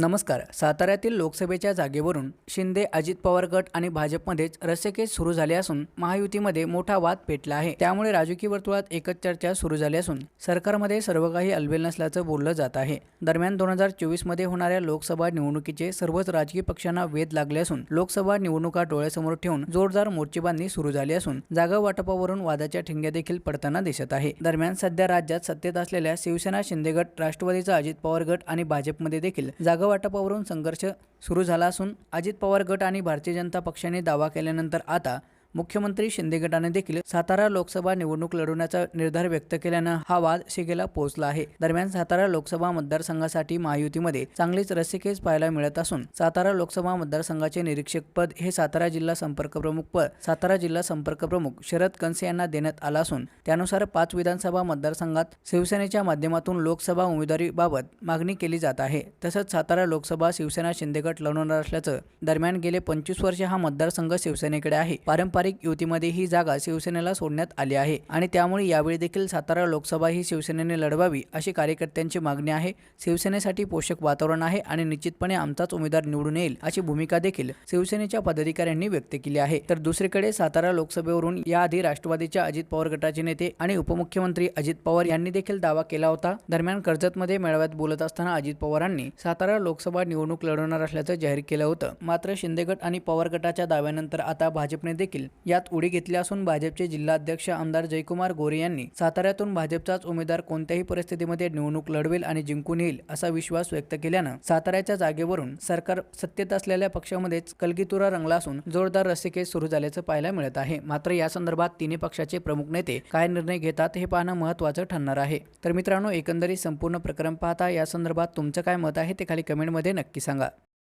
नमस्कार. साताऱ्यातील लोकसभेच्या जागेवरून शिंदे अजित पवार गट आणि भाजपमध्येच रस्सेकेस सुरू झाले असून महायुतीमध्ये मोठा वाद पेटला आहे. त्यामुळे राजकीय वर्तुळात एकच चर्चा सुरू झाली असून सरकारमध्ये सर्व काही अलबेल नसल्याचं बोललं जात आहे. दरम्यान दोन हजार चोवीसमध्ये होणाऱ्या लोकसभा निवडणुकीचे सर्वच राजकीय पक्षांना वेध लागले असून लोकसभा निवडणुका डोळ्यासमोर ठेवून जोरदार मोर्चेबांधणी सुरू झाली असून जागा वाटपावरून वादाच्या ठिंग्या देखील पडताना दिसत आहे. दरम्यान सध्या राज्यात सत्तेत असलेल्या शिवसेना शिंदे गट राष्ट्रवादीचा अजित पवार गट आणि भाजपमध्ये देखील जागा वाटपावरून संघर्ष सुरू झाला असून अजित पवार गट आणि भारतीय जनता पक्षाने दावा केल्यानंतर आता मुख्यमंत्री शिंदे गटाने देखील सातारा लोकसभा निवडणूक लढवण्याचा निर्धार व्यक्त केल्यानं हा वाद शिगेला पोहोचला आहे. दरम्यान सातारा लोकसभा मतदारसंघासाठी महायुतीमध्ये चांगलीच रस्सीखेच पाहायला मिळत असून सातारा लोकसभा मतदारसंघाचे निरीक्षक पद हे सातारा जिल्हा संपर्क प्रमुख पद सातारा जिल्हा संपर्क प्रमुख शरद कनसे यांना देण्यात आलं असून त्यानुसार पाच विधानसभा मतदारसंघात शिवसेनेच्या माध्यमातून लोकसभा उमेदवारीबाबत मागणी केली जात आहे. तसंच सातारा लोकसभा शिवसेना शिंदेगट लढवणार असल्याचं दरम्यान गेले पंचवीस वर्ष हा मतदारसंघ शिवसेनेकडे आहे. पारंपरिक युतीमध्ये ही जागा शिवसेनेला सोडण्यात आली आहे आणि त्यामुळे यावेळी देखील सातारा लोकसभा ही शिवसेनेने लढवावी अशी कार्यकर्त्यांची मागणी आहे. शिवसेनेसाठी पोषक वातावरण आहे आणि निश्चितपणे आमचाच उमेदवार निवडून येईल अशी भूमिका देखील शिवसेनेच्या पदाधिकाऱ्यांनी व्यक्त केली आहे. तर दुसरीकडे सातारा लोकसभेवरून याआधी राष्ट्रवादीच्या अजित पवार गटाचे नेते आणि उपमुख्यमंत्री अजित पवार यांनी देखील दावा केला होता. दरम्यान कर्जतमध्ये मेळाव्यात बोलत असताना अजित पवारांनी सातारा लोकसभा निवडणूक लढवणार असल्याचं जाहीर केलं होतं. मात्र शिंदे गट आणि पवार गटाच्या दाव्यानंतर आता भाजपने देखील यात उडी घेतली असून भाजपचे जिल्हाध्यक्ष आमदार जयकुमार गोरे यांनी साताऱ्यातून भाजपचाच उमेदवार कोणत्याही परिस्थितीमध्ये निवडणूक लढवेल आणि जिंकून येईल असा विश्वास व्यक्त केल्यानं साताऱ्याच्या जागेवरून सरकार सत्तेत असलेल्या पक्षामध्येच कलगीतुरा रंगला असून जोरदार रस्सीकेस सुरू झाल्याचं पाहायला मिळत आहे. मात्र या संदर्भात तिन्ही पक्षाचे प्रमुख नेते काय निर्णय घेतात हे पाहणं महत्त्वाचं ठरणार आहे. तर मित्रांनो एकंदरीत संपूर्ण प्रकरण पाहता या संदर्भात तुमचं काय मत आहे ते खाली कमेंटमध्ये नक्की सांगा.